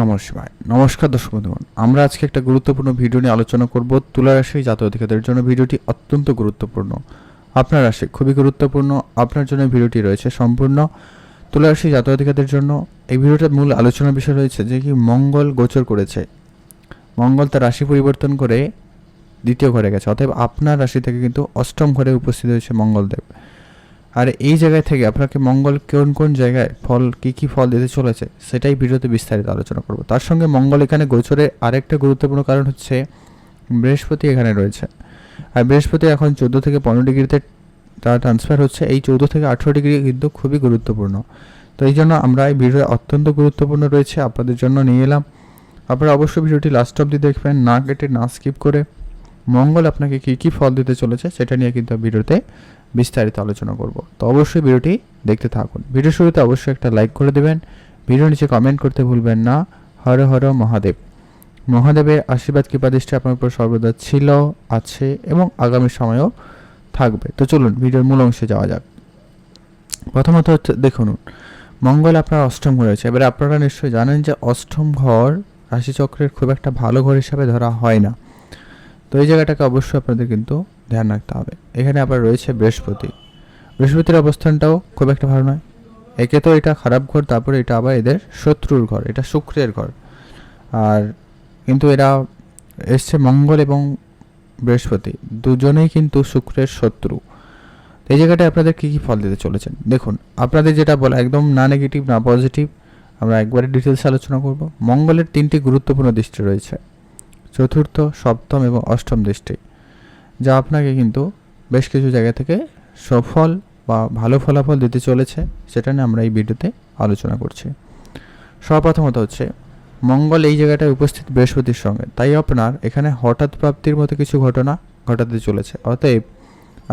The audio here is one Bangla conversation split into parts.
নমঃ শিবায় নমস্কার দর্শক বন্ধুগণ। আমরা আজকে একটা গুরুত্বপূর্ণ ভিডিও নিয়ে আলোচনা করব। তুলা রাশি জাতীয় অধিকারীদের জন্য ভিডিওটি অত্যন্ত গুরুত্বপূর্ণ। আপনার রাশি খুবই গুরুত্বপূর্ণ। আপনার জন্য ভিডিওটি রয়েছে সম্পূর্ণ। তুলা রাশি জাতীয় অধিকারীদের জন্য এই ভিডিওটার মূল আলোচনার বিষয় রয়েছে যে কি মঙ্গল গোচর করেছে। মঙ্গল তার রাশি পরিবর্তন করে দ্বিতীয় ঘরে গেছে। অতএব আপনার রাশি থেকে কিন্তু অষ্টম ঘরে উপস্থিত হয়েছে মঙ্গলদেব। আর এই জায়গায় থেকে আপনাকে মঙ্গল কোন কোন জায়গায় ফল, কী কী ফল দিতে চলেছে, সেটাই ভিডিওতে বিস্তারিত আলোচনা করব। তার সঙ্গে মঙ্গল এখানে গোচরে আরেকটা গুরুত্বপূর্ণ কারণ হচ্ছে বৃহস্পতি এখানে রয়েছে। আর বৃহস্পতি এখন চোদ্দ থেকে পনেরো ডিগ্রিতে তার ট্রান্সফার হচ্ছে। এই চৌদ্দ থেকে আঠেরো ডিগ্রি কিন্তু খুবই গুরুত্বপূর্ণ। তো এই জন্য আমরা এই ভিডিও অত্যন্ত গুরুত্বপূর্ণ রয়েছে, আপনাদের জন্য নিয়ে এলাম। আপনারা অবশ্যই ভিডিওটি লাস্ট অবধি দেখবেন, না কেটে না স্কিপ করে মঙ্গল আপনাকে কী কী ফল দিতে চলেছে, সেটা নিয়ে কিন্তু ভিডিওতে বিস্তারিত আলোচনা করব। তো অবশ্যই ভিডিওটি দেখতে থাকুন। ভিডিও শুরুতে অবশ্যই একটা লাইক করে দেবেন। ভিডিও নিচে কমেন্ট করতে ভুলবেন না। হর হর মহাদেব। মহাদেবের আশীর্বাদ কৃপাদৃষ্টি আপনার উপর সর্বদা ছিল, আছে এবং আগামী সময়েও থাকবে। তো চলুন, ভিডিওর মূল অংশে যাওয়া যাক। প্রথমত হচ্ছে, দেখুন, মঙ্গল আপনার অষ্টম ঘরে রয়েছে। এবারে আপনারা নিশ্চয়ই জানেন যে অষ্টম ঘর রাশিচক্রের খুব একটা ভালো ঘর হিসাবে ধরা হয় না। তো এই জায়গাটাকে অবশ্যই আপনাদের কিন্তু ধ্যান রাখতে হবে। এখানে আবার রয়েছে বৃহস্পতি। বৃহস্পতির অবস্থানটাও খুব একটা ভালো নয়। একে তো এটা খারাপ ঘর, তারপরে এটা আবার এদের শত্রুর ঘর, এটা শুক্রের ঘর। আর কিন্তু এরা এসছে মঙ্গল এবং বৃহস্পতি। দুজনেই কিন্তু শুক্রের শত্রু। এই জায়গাটায় আপনাদের কী কী ফল দিতে চলেছেন? দেখুন, আপনাদের যেটা বলা, একদম না নেগেটিভ না পজিটিভ আমরা একবারে ডিটেলস আলোচনা করব। মঙ্গলের তিনটি গুরুত্বপূর্ণ দৃষ্টি রয়েছে। চতুর্থ, সপ্তম এবং অষ্টম দৃষ্টি। যা আপনাকে কিন্তু বেশ কিছু জায়গা থেকে সফল বা ভালো ফলাফল দিতে চলেছে, সেটা নিয়ে আমরা এই ভিডিওতে আলোচনা করছি। সর্বপ্রথমত হচ্ছে, মঙ্গল এই জায়গাটায় উপস্থিত বৃহস্পতির সঙ্গে। তাই আপনার এখানে হঠাৎ প্রাপ্তির মতো কিছু ঘটনা ঘটাতে চলেছে। অতএব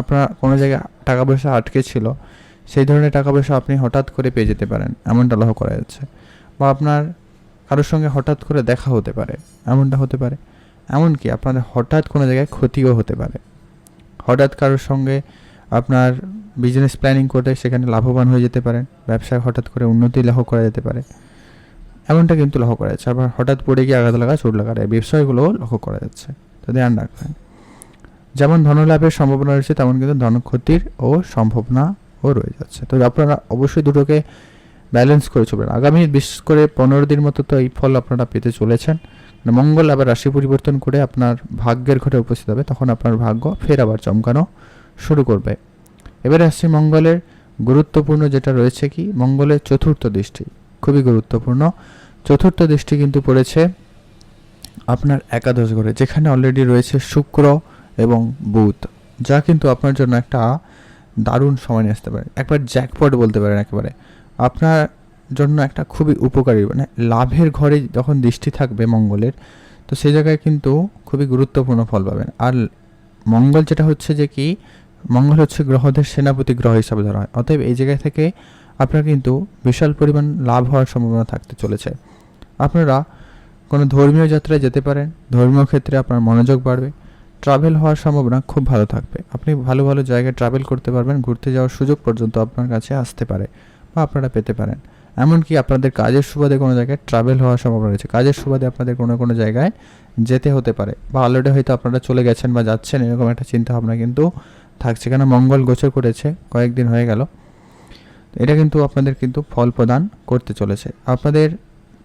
আপনার কোনো জায়গায় টাকা পয়সা আটকে ছিল, সেই ধরনের টাকা পয়সা আপনি হঠাৎ করে পেয়ে যেতে পারেন, এমনটা লক্ষ্য করা যাচ্ছে। বা আপনার কারোর সঙ্গে হঠাৎ করে দেখা হতে পারে, এমনটা হতে পারে। এমনকি আপনাদের হঠাৎ কোনো জায়গায় ক্ষতিও হতে পারে। হঠাৎ কারোর সঙ্গে আপনার বিজনেস প্ল্যানিং করতে সেখানে লাভবান হয়ে যেতে পারেন ব্যবসায় হঠাৎ করে উন্নতি লক্ষ্য করা যেতে পারে। এমনটা কিন্তু লক্ষ্য করা যাচ্ছে। আবার হঠাৎ পড়ে গিয়ে আঘাত লাগা, চোট লাগার এই বিষয়গুলোও লক্ষ্য করা যাচ্ছে। তো ধ্যান রাখবেন। যেমন ধনলাভের সম্ভাবনা রয়েছে, তেমন কিন্তু ধনক্ষতির ও সম্ভাবনাও রয়ে যাচ্ছে। তো আপনারা অবশ্যই দুটোকে ব্যালেন্স করে চলবেন। আগামী বিশেষ করে পনেরো দিন মতো তো এই ফল আপনারা পেতে চলেছেন। মঙ্গল আবার রাশি পরিবর্তন করে আপনার ভাগ্যের ঘরে উপস্থিত হবে, তখন আপনার ভাগ্য ফের আবার চমকানো শুরু করবে। এবারে আসছে মঙ্গলের গুরুত্বপূর্ণ যেটা রয়েছে কি? মঙ্গলের চতুর্থ দৃষ্টি, খুবই গুরুত্বপূর্ণ। চতুর্থ দৃষ্টি কিন্তু পড়েছে আপনার একাদশ ঘরে, যেখানে অলরেডি রয়েছে শুক্র এবং বুধ, যা কিন্তু আপনার জন্য একটা দারুণ সময় নিয়ে আসতে পারে। একবার জ্যাকপট বলতে পারেন একেবারে। আপনার জন্য একটা খুবই উপকারী মানে লাভের ঘরে যখন দৃষ্টি থাকবে মঙ্গলের, তো সেই জায়গায় কিন্তু খুবই গুরুত্বপূর্ণ ফল পাবেন। আর মঙ্গল যেটা হচ্ছে যে কি, মঙ্গল হচ্ছে গ্রহদের সেনাপতি গ্রহ হিসাবে ধরা হয়। অতএব এই জায়গা থেকে আপনার কিন্তু বিশাল পরিমাণ লাভ হওয়ার সম্ভাবনা থাকতে চলেছে। আপনারা কোনো ধর্মীয় যাত্রায় যেতে পারেন, ধর্মীয় ক্ষেত্রে আপনার মনোযোগ বাড়বে, ট্রাভেল হওয়ার সম্ভাবনা খুব ভালো থাকবে। আপনি ভালো ভালো জায়গায় ট্রাভেল করতে পারবেন, ঘুরতে যাওয়ার সুযোগ পর্যন্ত আপনার কাছে আসতে পারে বা আপনারা পেতে পারেন। এমনকি আপনাদের কাজের সুবাদে কোনো জায়গায় ট্রাভেল হওয়ার সম্ভাবনা রয়েছে। কাজের সুবাদে আপনাদের কোনো কোনো জায়গায় যেতে হতে পারে। বা অলরেডি হয়তো আপনারা চলে গেছেন বা যাচ্ছেন এরকম একটা চিন্তা ভাবনা কিন্তু থাকছে। কেন মঙ্গল গোচর করেছে কয়েকদিন হয়ে গেল। এটা কিন্তু আপনাদের কিন্তু ফল প্রদান করতে চলেছে। আপনাদের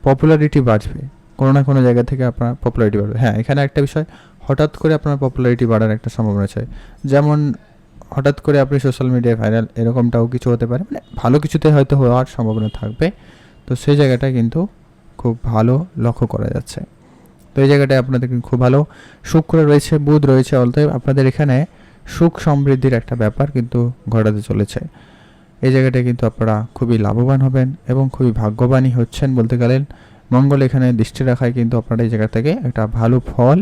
পপুলারিটি বাড়বে। কোনো না কোনো জায়গা থেকে আপনার পপুলারিটি বাড়বে। হ্যাঁ এখানে একটা বিষয়, হঠাৎ করে আপনার পপুলারিটি বাড়ার একটা সম্ভাবনা আছে যেমন হঠাৎ করে আপনি সোশ্যাল মিডিয়ায় ভাইরাল এরকমটাও কিছু হতে পারে মানে ভালো কিছুতে হয়তো হওয়ার সম্ভাবনা থাকবে। তো সেই জায়গাটা কিন্তু খুব ভালো লক্ষ্য করা যাচ্ছে। তো এই জায়গাটায় আপনাদের কিন্তু খুব ভালো শুক্র রয়েছে, বুধ রয়েছে, অতএব আপনাদের এখানে সুখ সমৃদ্ধির একটা ব্যাপার কিন্তু ঘটাতে চলেছে। এই জায়গাটায় কিন্তু আপনারা খুবই লাভবান হবেন এবং খুবই ভাগ্যবানই হচ্ছেন বলতে গেলেন। মঙ্গল এখানে দৃষ্টি রাখায় কিন্তু আপনারা এই জায়গা থেকে একটা ভালো ফল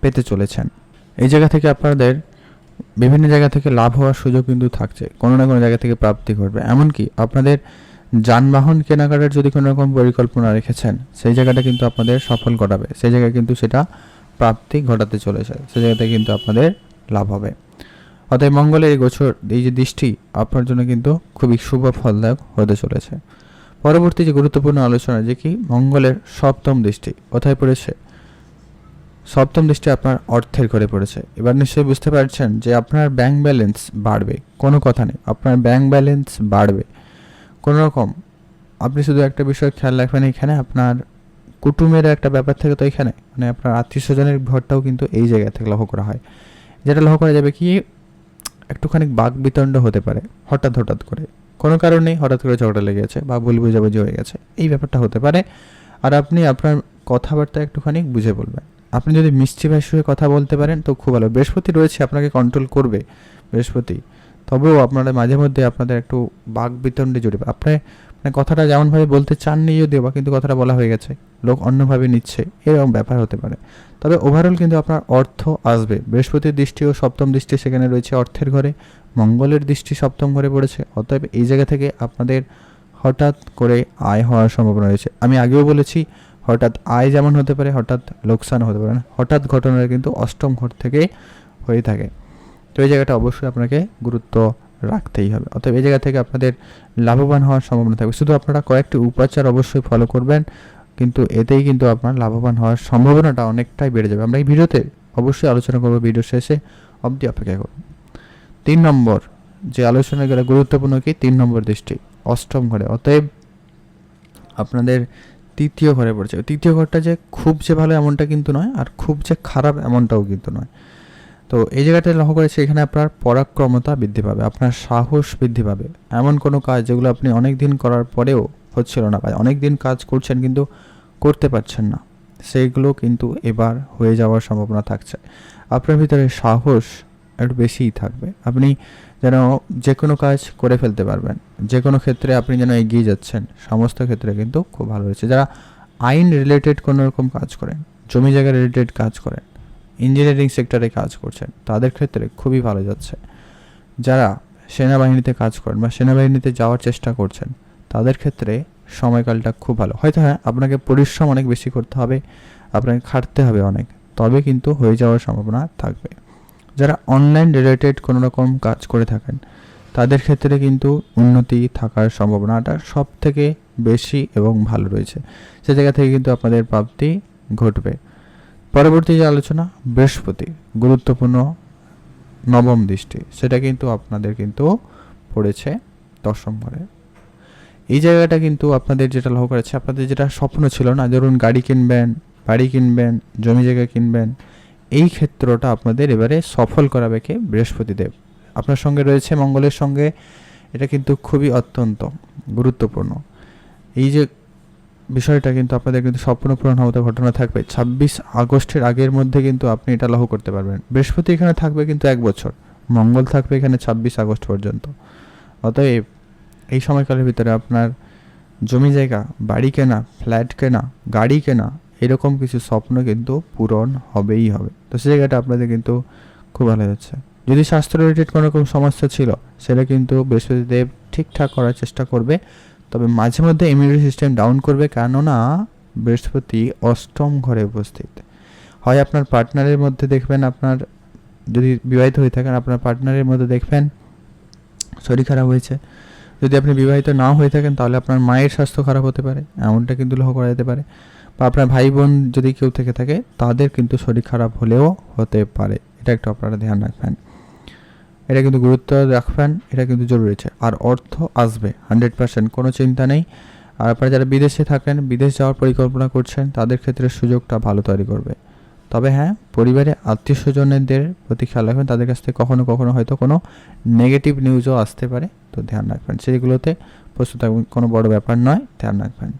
পেতে চলেছেন। এই জায়গা থেকে আপনাদের বিভিন্ন জায়গা থেকে লাভ হওয়ার সুযোগ কিন্তু থাকছে। কোনো না কোনো জায়গা থেকে প্রাপ্তি ঘটবে। এমনকি আপনাদের যানবাহন কেনাকাটার যদি কোনো রকম পরিকল্পনা রেখেছেন, সেই জায়গাটা কিন্তু আপনাদের সফল ঘটাবে। সেই জায়গায় কিন্তু সেটা প্রাপ্তি ঘটাতে চলেছে। সেই জায়গাতে কিন্তু আপনাদের লাভ হবে। অতএব মঙ্গলের এই গোচর এই যে দৃষ্টি, আপনার জন্য কিন্তু খুবই শুভ ফলদায়ক হতে চলেছে। পরবর্তী যে গুরুত্বপূর্ণ আলোচনা, যে কি মঙ্গলের সপ্তম দৃষ্টি কোথায় পড়েছে সপ্তম দৃষ্টি আপনার অর্থের ঘরে পড়েছে। এবার নিশ্চয়ই বুঝতে পারছেন যে আপনার ব্যাংক ব্যালেন্স বাড়বে। কোনো কথা নেই, আপনার ব্যাংক ব্যালেন্স বাড়বে। কোনো রকম, আপনি শুধু একটা বিষয় খেয়াল রাখবেন এখানে, আপনার কুটুমের একটা ব্যাপার থাকে তো এখানে মানে আপনার আত্মীয় স্বজনের ঘরটাও কিন্তু এই জায়গা থেকে লক্ষ্য করা হয়। যেটা লক্ষ্য করা যাবে কি, একটুখানি বাক বিতণ্ড হতে পারে, হঠাৎ হঠাৎ করে। কোনো কারণেই হঠাৎ করে ঝগড়া লেগে গেছে বা ভুল বুঝাবুঝি হয়ে গেছে। এই ব্যাপারটা হতে পারে। আর আপনি আপনার কথাবার্তা একটুখানি বুঝে বলবেন। আপনি যদি মিষ্টি ভাষায় কথা বলতে পারেন, তো খুব ভালো। বৃহস্পতি রয়েছে, আপনাকে কন্ট্রোল করবে বৃহস্পতি। তবেও আপনারা মাঝে মধ্যে আপনাদের একটু বাক বিতণ্ডে জড়িয়ে আপনি মানে কথাটা যেমনভাবে বলতে চাননি যদিও বা কিন্তু কথাটা বলা হয়ে গেছে, লোক অন্যভাবে নিচ্ছে, এরকম ব্যাপার হতে পারে। তবে ওভারঅল কিন্তু আপনার অর্থ আসবে। বৃহস্পতির দৃষ্টি ও সপ্তম দৃষ্টি সেখানে রয়েছে অর্থের ঘরে, মঙ্গলের দৃষ্টি সপ্তম ঘরে পড়েছে, অতএব এই জায়গা থেকে আপনাদের হঠাৎ করে আয় হওয়ার সম্ভাবনা রয়েছে। আমি আগেও বলেছি হঠাৎ আয় যেমন হতে পারে, হঠাৎ লোকসান হতে পারে হঠাৎ ঘটনাটা কিন্তু অষ্টম ঘর থেকে হয়ে থাকে। তো এই জায়গাটা অবশ্যই আপনাকে গুরুত্ব রাখতেই হবে। অতএব এই জায়গা থেকে আপনাদের লাভবান হওয়ার সম্ভাবনা থাকবে। শুধু আপনারা কয়েকটি উপাচার অবশ্যই ফলো করবেন, কিন্তু এতেই কিন্তু আপনার লাভবান হওয়ার সম্ভাবনাটা অনেকটাই বেড়ে যাবে। আমরা এই ভিডিওতে অবশ্যই আলোচনা করব ভিডিও শেষে, অবধি অপেক্ষা করুন। তিন নম্বর, যে আলোচনা গেলে গুরুত্বপূর্ণ কি? তিন নম্বর দৃষ্টি, অষ্টম ঘরে। অতএব আপনাদের তৃতীয় ঘরে পড়ছে। তৃতীয় ঘরটা যে খুব যে ভালো এমনটা কিন্তু নয়, আর খুব যে খারাপ এমনটাও কিন্তু নয়। তো এই জায়গাটা লক্ষ্য করেছে এখানে আপনার পরাক্রমতা বৃদ্ধি পাবে, আপনার সাহস বৃদ্ধি পাবে। এমন কোনো কাজ যেগুলো আপনি অনেক দিন করার পরেও হচ্ছিল না বা অনেক দিন কাজ করছেন কিন্তু করতে পারছেন না। সেইগুলো কিন্তু এবার হয়ে যাওয়ার সম্ভাবনা থাকছে। আপনার ভিতরে সাহস একটু বেশিই থাকবে। আপনি যেন যে কোনো কাজ করে ফেলতে পারবেন। যে কোনো ক্ষেত্রে আপনি যেন এগিয়ে যাচ্ছেন। সমস্ত ক্ষেত্রে কিন্তু খুব ভালো হয়েছে। যারা আইন রিলেটেড কোনো রকম কাজ করেন, জমি জায়গা রিলেটেড কাজ করেন ইঞ্জিনিয়ারিং সেক্টরে কাজ করছেন, তাদের ক্ষেত্রে খুবই ভালো যাচ্ছে। যারা সেনাবাহিনীতে কাজ করেন বা সেনাবাহিনীতে যাওয়ার চেষ্টা করছেন, তাদের ক্ষেত্রে সময়কালটা খুব ভালো। হয়তো হ্যাঁ আপনাকে পরিশ্রম অনেক বেশি করতে হবে, আপনাকে খাটতে হবে অনেক, তবে কিন্তু হয়ে যাওয়ার সম্ভাবনা থাকবে। যারা অনলাইন রিলেটেড কোনো রকম কাজ করে থাকেন, তাদের ক্ষেত্রে কিন্তু উন্নতি থাকার সম্ভাবনাটা সব থেকে বেশি এবং ভালো রয়েছে। সে জায়গা থেকে কিন্তু আপনাদের প্রাপ্তি ঘটবে। পরবর্তী যে আলোচনা, বৃহস্পতি, গুরুত্বপূর্ণ নবম দৃষ্টি, সেটা কিন্তু আপনাদের কিন্তু পড়েছে দশম ঘরে। এই জায়গাটা কিন্তু আপনাদের যেটা লক্ষ্য করেছে, আপনাদের যেটা স্বপ্ন ছিল না, ধরুন গাড়ি কিনবেন, বাড়ি কিনবেন, জমি জায়গা কিনবেন এই ক্ষেত্রটা আপনাদের এবারে সফল করাবে কে? বৃহস্পতিদেব। আপনার সঙ্গে রয়েছে মঙ্গলের সঙ্গে। এটা কিন্তু খুবই অত্যন্ত গুরুত্বপূর্ণ। এই যে বিষয়টা কিন্তু আপনাদের কিন্তু স্বপ্ন পূরণ হতে ঘটনা থাকবে। ছাব্বিশ আগস্টের আগের মধ্যে কিন্তু আপনি এটা লক্ষ্য করতে পারবেন। বৃহস্পতি এখানে থাকবে কিন্তু এক বছর। মঙ্গল থাকবে এখানে ছাব্বিশ আগস্ট পর্যন্ত। অতএব এই সময়কালের ভিতরে আপনার জমি জায়গা, বাড়ি কেনা, ফ্ল্যাট কেনা, গাড়ি কেনা এরকম কিছু স্বপ্ন কিন্তু পূরণ হবেই হবে। তো সেই জায়গাটা আপনাদের কিন্তু খুব ভালো যাচ্ছে যদি স্বাস্থ্য রিলেটেড কোনো রকম সমস্যা ছিল, সেটা কিন্তু বৃহস্পতিদেব ঠিকঠাক করার চেষ্টা করবে। তবে মাঝে মধ্যে ইমিউনিটি সিস্টেম ডাউন করবে, কেননা বৃহস্পতি অষ্টম ঘরে উপস্থিত। হয় আপনার পার্টনারের মধ্যে দেখবেন আপনার, যদি বিবাহিত হয়ে থাকেন, আপনার পার্টনারের মধ্যে দেখবেন শরীর খারাপ হয়েছে। যদি আপনি বিবাহিত না হয়ে থাকেন, তাহলে আপনার মায়ের স্বাস্থ্য খারাপ হতে পারে, এমনটা কিন্তু লক্ষ্য করা যেতে পারে। বা আপনার ভাই বোন যদি কেউ থেকে থাকে, তাদের কিন্তু শরীর খারাপ হলেও হতে পারে। এটা একটু আপনারা ধ্যান রাখবেন। এটা কিন্তু গুরুত্ব রাখবেন, এটা কিন্তু জরুরি আছে। আর অর্থ আসবে, হান্ড্রেড পার্সেন্ট কোনো চিন্তা নেই। আর আপনারা যারা বিদেশে থাকেন, বিদেশ যাওয়ার পরিকল্পনা করছেন, তাদের ক্ষেত্রে সুযোগটা ভালো তৈরি করবে। তবে হ্যাঁ পরিবারে আত্মীয় স্বজনদের প্রতি খেয়াল রাখবেন, তাদের কাছ থেকে কখনো কখনো হয়তো কোনো নেগেটিভ নিউজও আসতে পারে। তো ধ্যান রাখবেন। সেইগুলোতে প্রস্তুত থাকবেন, কোনো বড় ব্যাপার নয়, ধ্যান রাখবেন।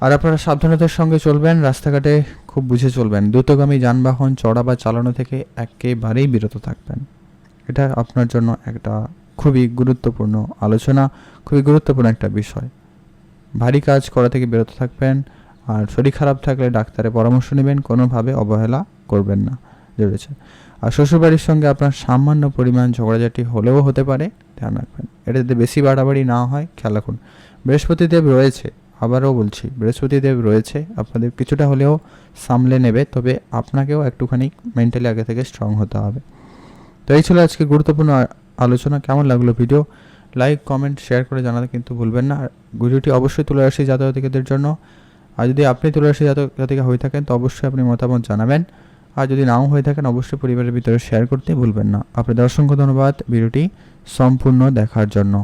আর আপনারা সাবধানতার সঙ্গে চলবেন, রাস্তাঘাটে খুব বুঝে চলবেন। দ্রুতগামী যানবাহন, চড়া বা চালানো থেকে একেবারেই বিরত থাকবেন। এটা আপনার জন্য একটা খুবই গুরুত্বপূর্ণ আলোচনা, খুবই গুরুত্বপূর্ণ একটা বিষয়। ভারী কাজ করা থেকে বিরত থাকবেন, আর শরীর খারাপ থাকলে ডাক্তারের পরামর্শ নেবেন, কোনোভাবে অবহেলা করবেন না রয়েছে। আর শ্বশুরবাড়ির সঙ্গে আপনার সামান্য পরিমাণ ঝগড়াঝাটি হলেও হতে পারে, ধ্যান রাখবেন। এটা যদি বেশি বাড়াবাড়ি না হয়, খেয়াল রাখুন। বৃহস্পতিদেব রয়েছে আবারও বলছি, বৃহস্পতিদেব রয়েছে, আপনাদের কিছুটা হলেও সামলে নেবে, তবে আপনাকেও একটুখানি মেন্টালি আগে থেকে স্ট্রং হতে হবে। তো এই ছিল আজকে গুরুত্বপূর্ণ আলোচনা, কেমন লাগল ভিডিও লাইক কমেন্ট শেয়ার করে জানাতে কিন্তু ভুলবেন না। আর ভিডিওটি অবশ্যই তুলে রাশি জাতকদের জন্য। আর যদি আপনি তুলে জাতক জাতিকা হয়ে থাকেন, তো অবশ্যই আপনি মতামত জানাবেন। আর যদি নাও হয়ে থাকেন, অবশ্যই পরিবারের ভিতরে শেয়ার করতে ভুলবেন না। আপনাদের অসংখ্য ধন্যবাদ। ভিডিওটি সম্পূর্ণ দেখার জন্য।